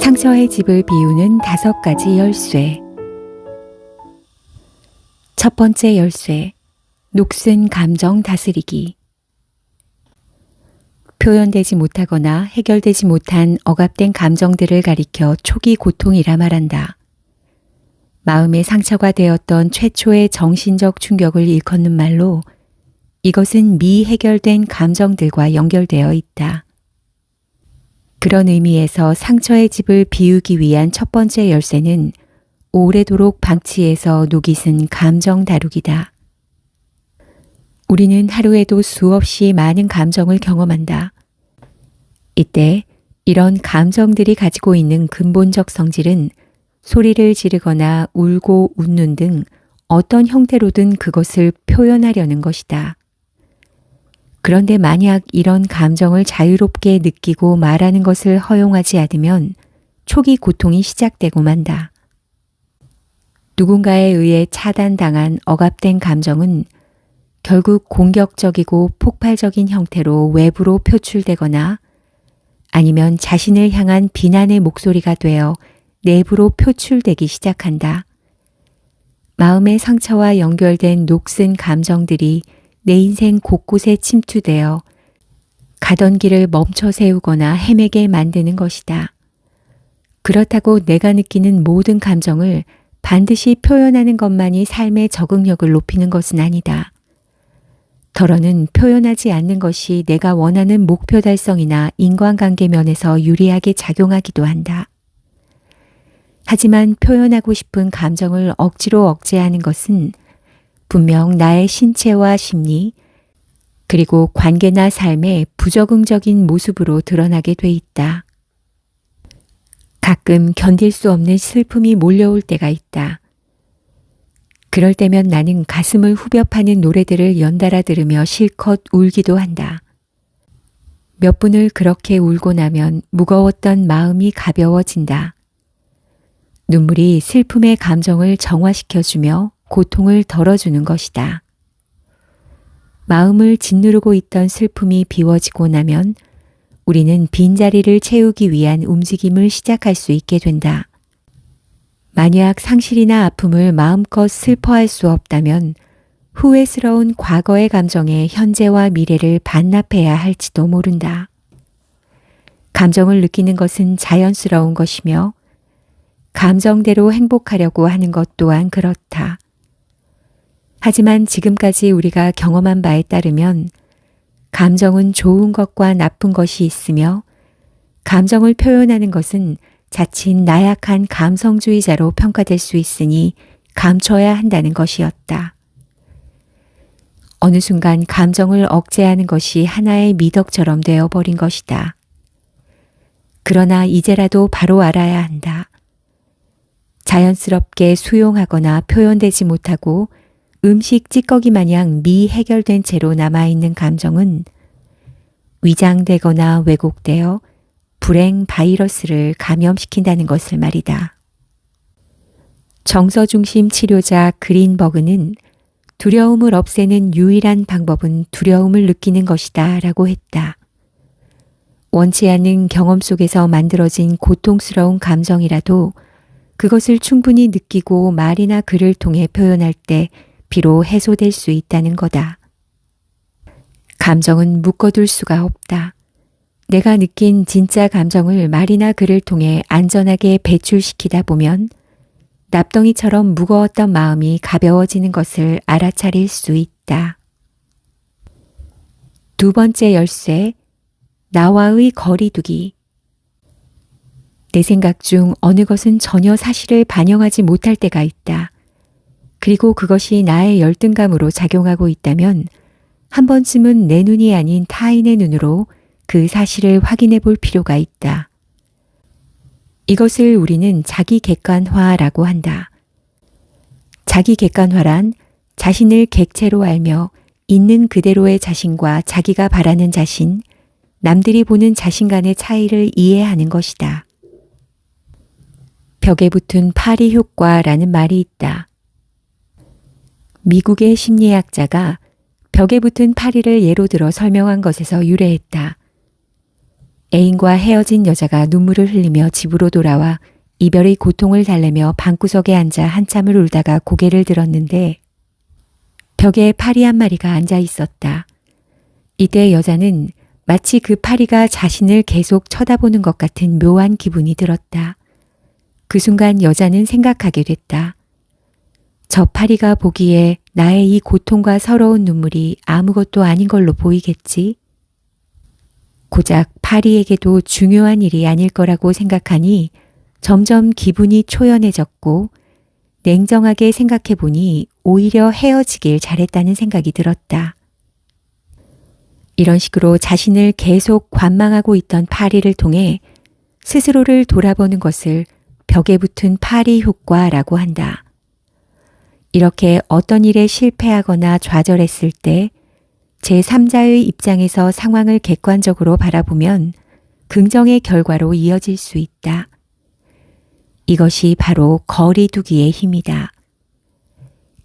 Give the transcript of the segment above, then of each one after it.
상처의 집을 비우는 다섯 가지 열쇠. 첫 번째 열쇠. 녹슨 감정 다스리기. 표현되지 못하거나 해결되지 못한 억압된 감정들을 가리켜 초기 고통이라 말한다. 마음의 상처가 되었던 최초의 정신적 충격을 일컫는 말로 이것은 미해결된 감정들과 연결되어 있다. 그런 의미에서 상처의 집을 비우기 위한 첫 번째 열쇠는 오래도록 방치해서 녹이 쓴 감정 다루기다. 우리는 하루에도 수없이 많은 감정을 경험한다. 이때 이런 감정들이 가지고 있는 근본적 성질은 소리를 지르거나 울고 웃는 등 어떤 형태로든 그것을 표현하려는 것이다. 그런데 만약 이런 감정을 자유롭게 느끼고 말하는 것을 허용하지 않으면 초기 고통이 시작되고 만다. 누군가에 의해 차단당한 억압된 감정은 결국 공격적이고 폭발적인 형태로 외부로 표출되거나 아니면 자신을 향한 비난의 목소리가 되어 내부로 표출되기 시작한다. 마음의 상처와 연결된 녹슨 감정들이 내 인생 곳곳에 침투되어 가던 길을 멈춰 세우거나 헤매게 만드는 것이다. 그렇다고 내가 느끼는 모든 감정을 반드시 표현하는 것만이 삶의 적응력을 높이는 것은 아니다. 더러는 표현하지 않는 것이 내가 원하는 목표 달성이나 인간관계 면에서 유리하게 작용하기도 한다. 하지만 표현하고 싶은 감정을 억지로 억제하는 것은 분명 나의 신체와 심리, 그리고 관계나 삶의 부적응적인 모습으로 드러나게 돼 있다. 가끔 견딜 수 없는 슬픔이 몰려올 때가 있다. 그럴 때면 나는 가슴을 후벼 파는 노래들을 연달아 들으며 실컷 울기도 한다. 몇 분을 그렇게 울고 나면 무거웠던 마음이 가벼워진다. 눈물이 슬픔의 감정을 정화시켜주며 고통을 덜어주는 것이다. 마음을 짓누르고 있던 슬픔이 비워지고 나면 우리는 빈자리를 채우기 위한 움직임을 시작할 수 있게 된다. 만약 상실이나 아픔을 마음껏 슬퍼할 수 없다면 후회스러운 과거의 감정에 현재와 미래를 반납해야 할지도 모른다. 감정을 느끼는 것은 자연스러운 것이며 감정대로 행복하려고 하는 것 또한 그렇다. 하지만 지금까지 우리가 경험한 바에 따르면 감정은 좋은 것과 나쁜 것이 있으며 감정을 표현하는 것은 자칫 나약한 감성주의자로 평가될 수 있으니 감춰야 한다는 것이었다. 어느 순간 감정을 억제하는 것이 하나의 미덕처럼 되어버린 것이다. 그러나 이제라도 바로 알아야 한다. 자연스럽게 수용하거나 표현되지 못하고 음식 찌꺼기 마냥 미해결된 채로 남아있는 감정은 위장되거나 왜곡되어 불행 바이러스를 감염시킨다는 것을 말이다. 정서 중심 치료자 그린버그는 두려움을 없애는 유일한 방법은 두려움을 느끼는 것이다 라고 했다. 원치 않는 경험 속에서 만들어진 고통스러운 감정이라도 그것을 충분히 느끼고 말이나 글을 통해 표현할 때 비로 해소될 수 있다는 거다. 감정은 묶어둘 수가 없다. 내가 느낀 진짜 감정을 말이나 글을 통해 안전하게 배출시키다 보면 납덩이처럼 무거웠던 마음이 가벼워지는 것을 알아차릴 수 있다. 두 번째 열쇠, 나와의 거리두기. 내 생각 중 어느 것은 전혀 사실을 반영하지 못할 때가 있다. 그리고 그것이 나의 열등감으로 작용하고 있다면 한 번쯤은 내 눈이 아닌 타인의 눈으로 그 사실을 확인해 볼 필요가 있다. 이것을 우리는 자기 객관화라고 한다. 자기 객관화란 자신을 객체로 알며 있는 그대로의 자신과 자기가 바라는 자신, 남들이 보는 자신 간의 차이를 이해하는 것이다. 벽에 붙은 파리 효과라는 말이 있다. 미국의 심리학자가 벽에 붙은 파리를 예로 들어 설명한 것에서 유래했다. 애인과 헤어진 여자가 눈물을 흘리며 집으로 돌아와 이별의 고통을 달래며 방구석에 앉아 한참을 울다가 고개를 들었는데 벽에 파리 한 마리가 앉아 있었다. 이때 여자는 마치 그 파리가 자신을 계속 쳐다보는 것 같은 묘한 기분이 들었다. 그 순간 여자는 생각하게 됐다. 저 파리가 보기에 나의 이 고통과 서러운 눈물이 아무것도 아닌 걸로 보이겠지? 고작 파리에게도 중요한 일이 아닐 거라고 생각하니 점점 기분이 초연해졌고 냉정하게 생각해 보니 오히려 헤어지길 잘했다는 생각이 들었다. 이런 식으로 자신을 계속 관망하고 있던 파리를 통해 스스로를 돌아보는 것을 벽에 붙은 파리 효과라고 한다. 이렇게 어떤 일에 실패하거나 좌절했을 때 제3자의 입장에서 상황을 객관적으로 바라보면 긍정의 결과로 이어질 수 있다. 이것이 바로 거리두기의 힘이다.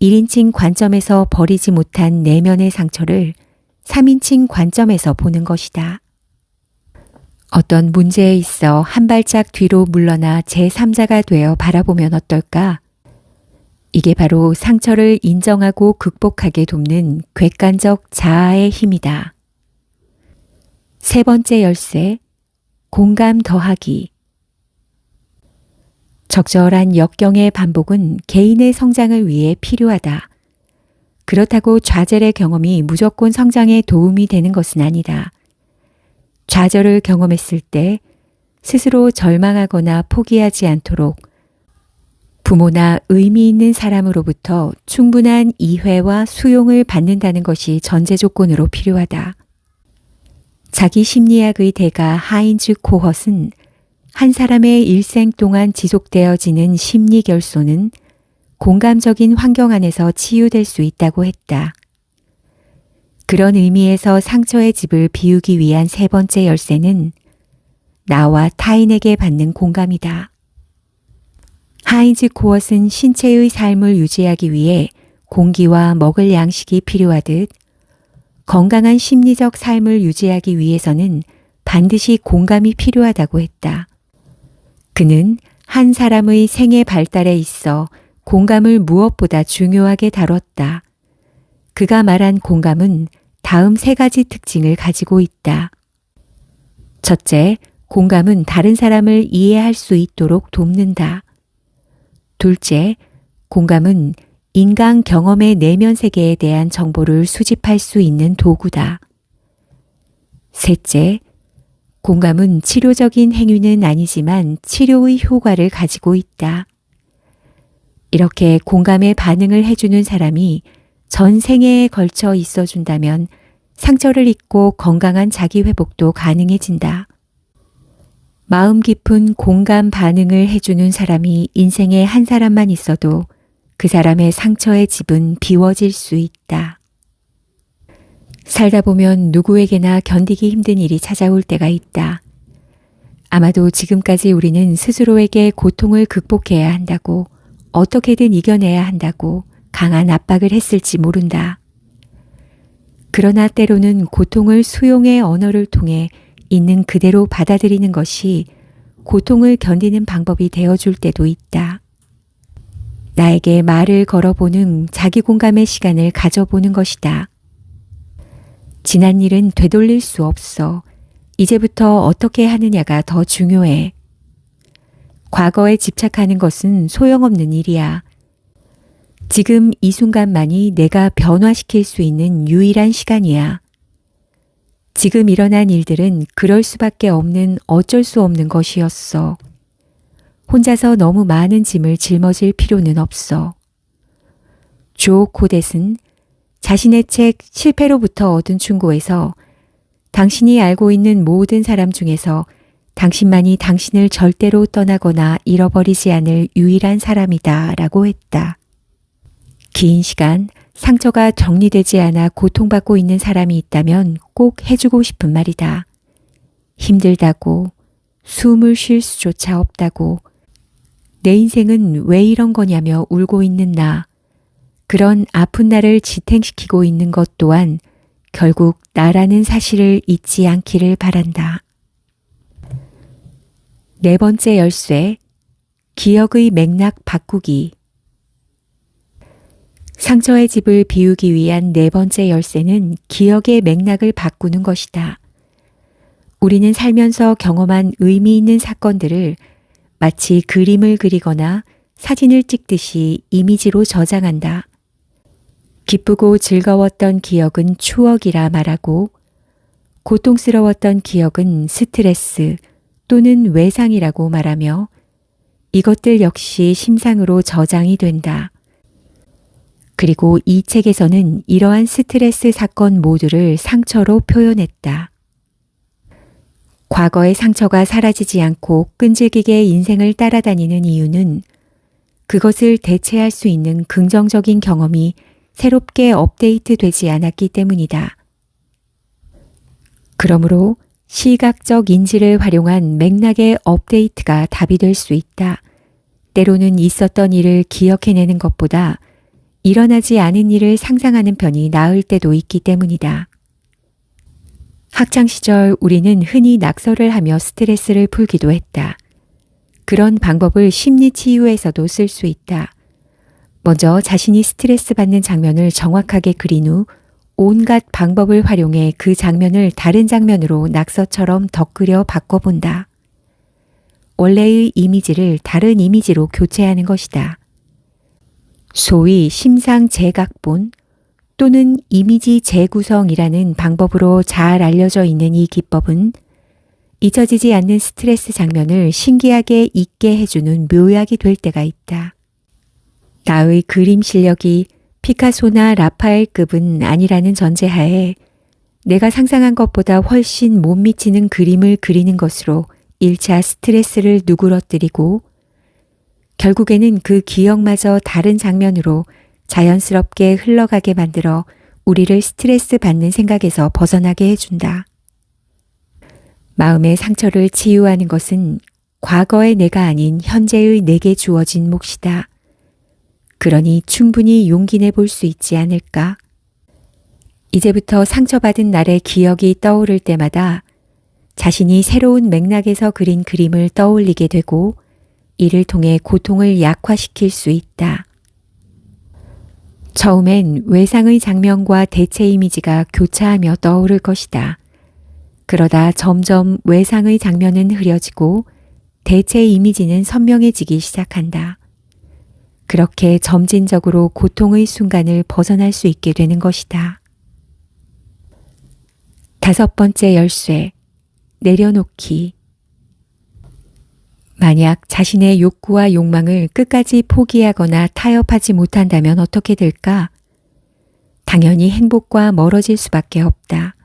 1인칭 관점에서 버리지 못한 내면의 상처를 3인칭 관점에서 보는 것이다. 어떤 문제에 있어 한 발짝 뒤로 물러나 제3자가 되어 바라보면 어떨까? 이게 바로 상처를 인정하고 극복하게 돕는 객관적 자아의 힘이다. 세 번째 열쇠, 공감 더하기. 적절한 역경의 반복은 개인의 성장을 위해 필요하다. 그렇다고 좌절의 경험이 무조건 성장에 도움이 되는 것은 아니다. 좌절을 경험했을 때 스스로 절망하거나 포기하지 않도록 부모나 의미 있는 사람으로부터 충분한 이해와 수용을 받는다는 것이 전제 조건으로 필요하다. 자기 심리학의 대가 하인즈 코헛은 한 사람의 일생 동안 지속되어지는 심리 결손은 공감적인 환경 안에서 치유될 수 있다고 했다. 그런 의미에서 상처의 집을 비우기 위한 세 번째 열쇠는 나와 타인에게 받는 공감이다. 하인즈 코엇은 신체의 삶을 유지하기 위해 공기와 먹을 양식이 필요하듯 건강한 심리적 삶을 유지하기 위해서는 반드시 공감이 필요하다고 했다. 그는 한 사람의 생애 발달에 있어 공감을 무엇보다 중요하게 다뤘다. 그가 말한 공감은 다음 세 가지 특징을 가지고 있다. 첫째, 공감은 다른 사람을 이해할 수 있도록 돕는다. 둘째, 공감은 인간 경험의 내면 세계에 대한 정보를 수집할 수 있는 도구다. 셋째, 공감은 치료적인 행위는 아니지만 치료의 효과를 가지고 있다. 이렇게 공감에 반응을 해주는 사람이 전 생애에 걸쳐 있어 준다면 상처를 잊고 건강한 자기 회복도 가능해진다. 마음 깊은 공감 반응을 해주는 사람이 인생에 한 사람만 있어도 그 사람의 상처의 집은 비워질 수 있다. 살다 보면 누구에게나 견디기 힘든 일이 찾아올 때가 있다. 아마도 지금까지 우리는 스스로에게 고통을 극복해야 한다고 어떻게든 이겨내야 한다고 강한 압박을 했을지 모른다. 그러나 때로는 고통을 수용의 언어를 통해 있는 그대로 받아들이는 것이 고통을 견디는 방법이 되어줄 때도 있다. 나에게 말을 걸어보는 자기 공감의 시간을 가져보는 것이다. 지난 일은 되돌릴 수 없어. 이제부터 어떻게 하느냐가 더 중요해. 과거에 집착하는 것은 소용없는 일이야. 지금 이 순간만이 내가 변화시킬 수 있는 유일한 시간이야. 지금 일어난 일들은 그럴 수밖에 없는 어쩔 수 없는 것이었어. 혼자서 너무 많은 짐을 짊어질 필요는 없어. 조 코댓은 자신의 책 실패로부터 얻은 충고에서 당신이 알고 있는 모든 사람 중에서 당신만이 당신을 절대로 떠나거나 잃어버리지 않을 유일한 사람이다 라고 했다. 긴 시간 상처가 정리되지 않아 고통받고 있는 사람이 있다면 꼭 해주고 싶은 말이다. 힘들다고, 숨을 쉴 수조차 없다고, 내 인생은 왜 이런 거냐며 울고 있는 나, 그런 아픈 나를 지탱시키고 있는 것 또한 결국 나라는 사실을 잊지 않기를 바란다. 네 번째 열쇠, 기억의 맥락 바꾸기. 상처의 집을 비우기 위한 네 번째 열쇠는 기억의 맥락을 바꾸는 것이다. 우리는 살면서 경험한 의미 있는 사건들을 마치 그림을 그리거나 사진을 찍듯이 이미지로 저장한다. 기쁘고 즐거웠던 기억은 추억이라 말하고 고통스러웠던 기억은 스트레스 또는 외상이라고 말하며 이것들 역시 심상으로 저장이 된다. 그리고 이 책에서는 이러한 스트레스 사건 모두를 상처로 표현했다. 과거의 상처가 사라지지 않고 끈질기게 인생을 따라다니는 이유는 그것을 대체할 수 있는 긍정적인 경험이 새롭게 업데이트 되지 않았기 때문이다. 그러므로 시각적 인지를 활용한 맥락의 업데이트가 답이 될 수 있다. 때로는 있었던 일을 기억해내는 것보다 일어나지 않은 일을 상상하는 편이 나을 때도 있기 때문이다. 학창 시절 우리는 흔히 낙서를 하며 스트레스를 풀기도 했다. 그런 방법을 심리 치유에서도 쓸 수 있다. 먼저 자신이 스트레스 받는 장면을 정확하게 그린 후 온갖 방법을 활용해 그 장면을 다른 장면으로 낙서처럼 덧그려 바꿔본다. 원래의 이미지를 다른 이미지로 교체하는 것이다. 소위 심상 재각본 또는 이미지 재구성이라는 방법으로 잘 알려져 있는 이 기법은 잊혀지지 않는 스트레스 장면을 신기하게 잊게 해주는 묘약이 될 때가 있다. 나의 그림 실력이 피카소나 라파엘급은 아니라는 전제하에 내가 상상한 것보다 훨씬 못 미치는 그림을 그리는 것으로 1차 스트레스를 누그러뜨리고 결국에는 그 기억마저 다른 장면으로 자연스럽게 흘러가게 만들어 우리를 스트레스 받는 생각에서 벗어나게 해준다. 마음의 상처를 치유하는 것은 과거의 내가 아닌 현재의 내게 주어진 몫이다. 그러니 충분히 용기 내볼 수 있지 않을까? 이제부터 상처받은 날의 기억이 떠오를 때마다 자신이 새로운 맥락에서 그린 그림을 떠올리게 되고 이를 통해 고통을 약화시킬 수 있다. 처음엔 외상의 장면과 대체 이미지가 교차하며 떠오를 것이다. 그러다 점점 외상의 장면은 흐려지고 대체 이미지는 선명해지기 시작한다. 그렇게 점진적으로 고통의 순간을 벗어날 수 있게 되는 것이다. 다섯 번째 열쇠, 내려놓기. 만약 자신의 욕구와 욕망을 끝까지 포기하거나 타협하지 못한다면 어떻게 될까? 당연히 행복과 멀어질 수밖에 없다.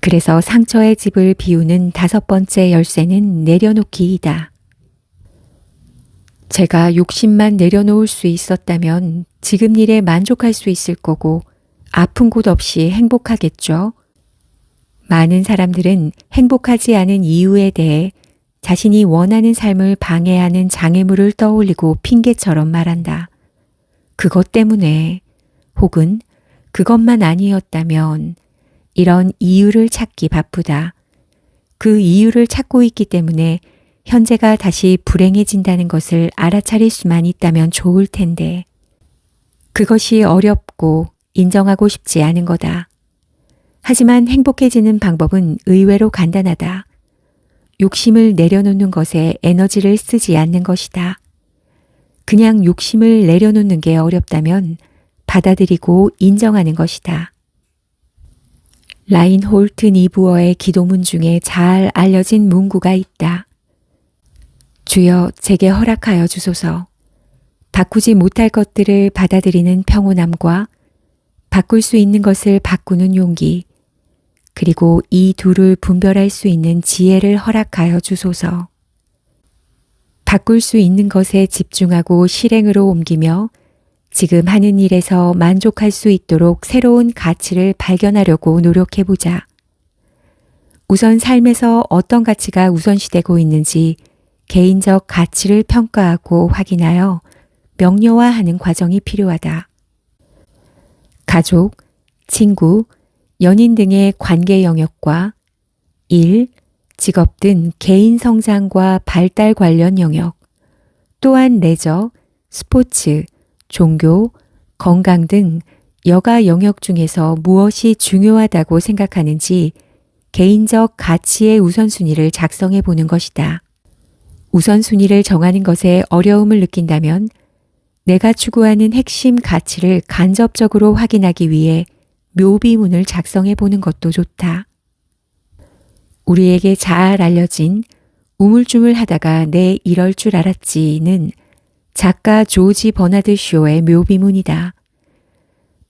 그래서 상처의 집을 비우는 다섯 번째 열쇠는 내려놓기이다. 제가 욕심만 내려놓을 수 있었다면 지금 일에 만족할 수 있을 거고 아픈 곳 없이 행복하겠죠. 많은 사람들은 행복하지 않은 이유에 대해 자신이 원하는 삶을 방해하는 장애물을 떠올리고 핑계처럼 말한다. 그것 때문에 혹은 그것만 아니었다면 이런 이유를 찾기 바쁘다. 그 이유를 찾고 있기 때문에 현재가 다시 불행해진다는 것을 알아차릴 수만 있다면 좋을 텐데. 그것이 어렵고 인정하고 싶지 않은 거다. 하지만 행복해지는 방법은 의외로 간단하다. 욕심을 내려놓는 것에 에너지를 쓰지 않는 것이다. 그냥 욕심을 내려놓는 게 어렵다면 받아들이고 인정하는 것이다. 라인홀트 니부어의 기도문 중에 잘 알려진 문구가 있다. 주여 제게 허락하여 주소서. 바꾸지 못할 것들을 받아들이는 평온함과 바꿀 수 있는 것을 바꾸는 용기, 그리고 이 둘을 분별할 수 있는 지혜를 허락하여 주소서. 바꿀 수 있는 것에 집중하고 실행으로 옮기며 지금 하는 일에서 만족할 수 있도록 새로운 가치를 발견하려고 노력해보자. 우선 삶에서 어떤 가치가 우선시되고 있는지 개인적 가치를 평가하고 확인하여 명료화하는 과정이 필요하다. 가족, 친구, 연인 등의 관계 영역과 일, 직업 등 개인 성장과 발달 관련 영역, 또한 레저, 스포츠, 종교, 건강 등 여가 영역 중에서 무엇이 중요하다고 생각하는지 개인적 가치의 우선순위를 작성해 보는 것이다. 우선순위를 정하는 것에 어려움을 느낀다면 내가 추구하는 핵심 가치를 간접적으로 확인하기 위해 묘비문을 작성해 보는 것도 좋다. 우리에게 잘 알려진 우물쭈물 하다가 내 이럴 줄 알았지는 작가 조지 버나드 쇼의 묘비문이다.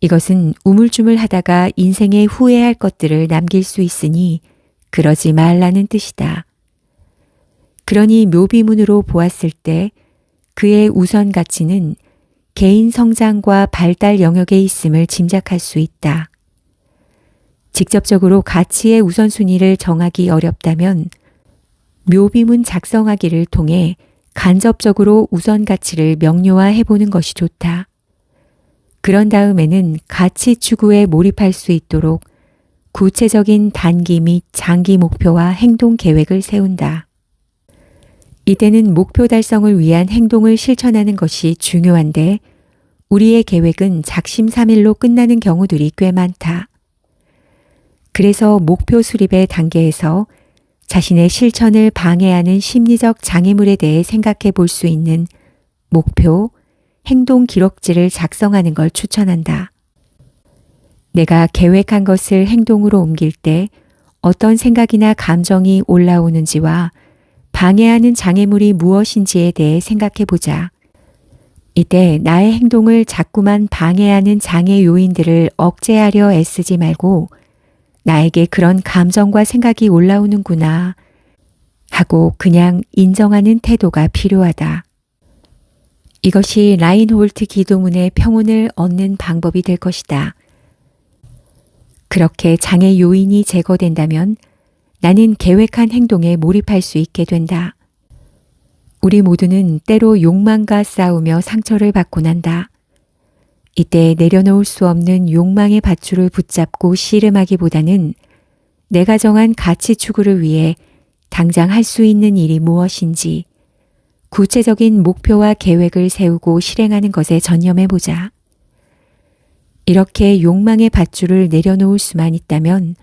이것은 우물쭈물 하다가 인생에 후회할 것들을 남길 수 있으니 그러지 말라는 뜻이다. 그러니 묘비문으로 보았을 때 그의 우선 가치는 개인 성장과 발달 영역에 있음을 짐작할 수 있다. 직접적으로 가치의 우선순위를 정하기 어렵다면 묘비문 작성하기를 통해 간접적으로 우선 가치를 명료화해 보는 것이 좋다. 그런 다음에는 가치 추구에 몰입할 수 있도록 구체적인 단기 및 장기 목표와 행동 계획을 세운다. 이때는 목표 달성을 위한 행동을 실천하는 것이 중요한데 우리의 계획은 작심삼일로 끝나는 경우들이 꽤 많다. 그래서 목표 수립의 단계에서 자신의 실천을 방해하는 심리적 장애물에 대해 생각해 볼 수 있는 목표, 행동 기록지를 작성하는 걸 추천한다. 내가 계획한 것을 행동으로 옮길 때 어떤 생각이나 감정이 올라오는지와 방해하는 장애물이 무엇인지에 대해 생각해 보자. 이때 나의 행동을 자꾸만 방해하는 장애 요인들을 억제하려 애쓰지 말고 나에게 그런 감정과 생각이 올라오는구나 하고 그냥 인정하는 태도가 필요하다. 이것이 라인홀트 기도문의 평온을 얻는 방법이 될 것이다. 그렇게 장애 요인이 제거된다면 나는 계획한 행동에 몰입할 수 있게 된다. 우리 모두는 때로 욕망과 싸우며 상처를 받고 난다. 이때 내려놓을 수 없는 욕망의 밧줄을 붙잡고 씨름하기보다는 내가 정한 가치 추구를 위해 당장 할 수 있는 일이 무엇인지 구체적인 목표와 계획을 세우고 실행하는 것에 전념해 보자. 이렇게 욕망의 밧줄을 내려놓을 수만 있다면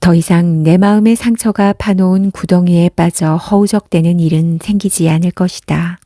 더 이상 내 마음의 상처가 파놓은 구덩이에 빠져 허우적대는 일은 생기지 않을 것이다.